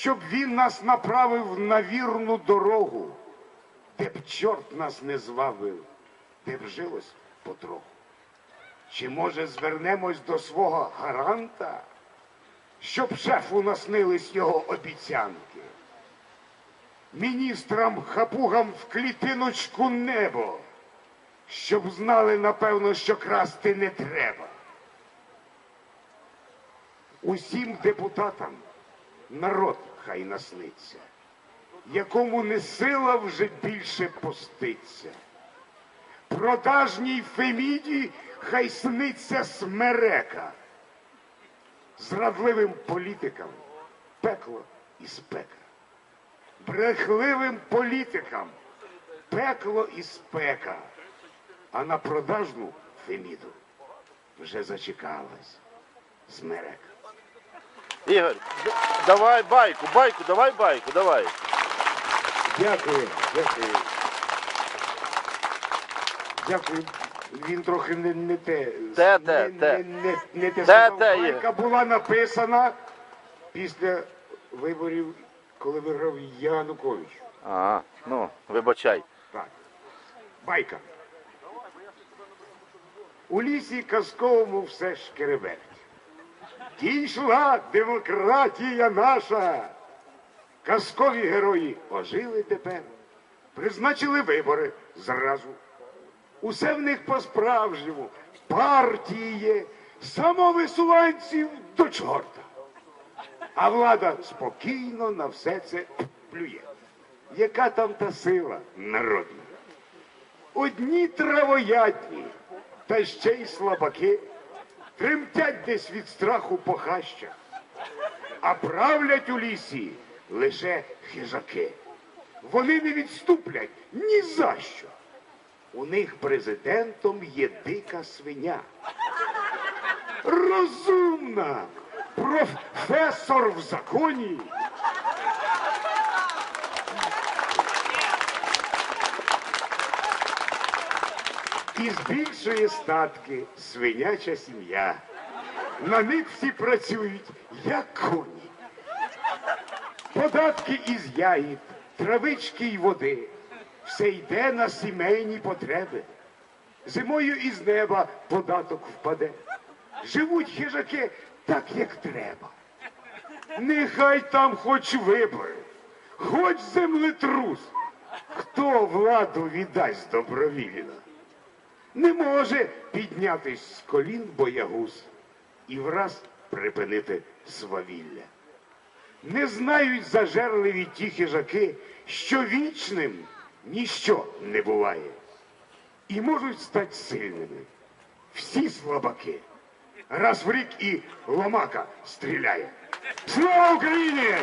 щоб він нас направив на вірну дорогу, де б чорт нас не звабив, де б жилось потроху. Чи може звернемось до свого гаранта, щоб шефу наснились його обіцянки? Міністрам хапугам в клітиночку небо, щоб знали, напевно, що красти не треба. Усім депутатам народ хай насниться, якому не сила вже більше поститься. Продажній Феміді хай сниться смерека. Зрадливим політикам пекло і спека. Брехливим політикам пекло і спека. А на продажну Феміду вже зачекалась смерека. Ігор, давай байку, байку, давай байку, давай. Дякую, дякую. Дякую. Він трохи не, не те. Те, те, не, те. Не, не, не те, Те, сказав. те. Байка була написана після виборів, коли виграв Янукович. Ага, ну, вибачай. Так. Байка. У лісі казковому все шкереберть. Дійшла демократія наша. Казкові герої ожили тепер. Призначили вибори зразу. Усе в них по-справжньому. Партії є, самовисуванців до чорта. А влада спокійно на все це плює. Яка там та сила народна? Одні травоядні, та ще й слабаки, тремтять десь від страху по хащах, а правлять у лісі лише хижаки. Вони не відступлять ні за що. У них президентом є дика свиня. Розумна, професор в законі. І збільшує статки свиняча сім'я. На них всі працюють, як коні. Податки із ягід, травички й води. Все йде на сімейні потреби. Зимою із неба податок впаде. Живуть хижаки так, як треба. Нехай там хоч вибори, хоч землетрус. Хто владу віддасть добровільно? Не може піднятись з колін боягуз і враз припинити свавілля. Не знають зажерливі ті хижаки, що вічним ніщо не буває. І можуть стати сильними. Всі слабаки. Раз в рік і ломака стріляє. Слава Україні!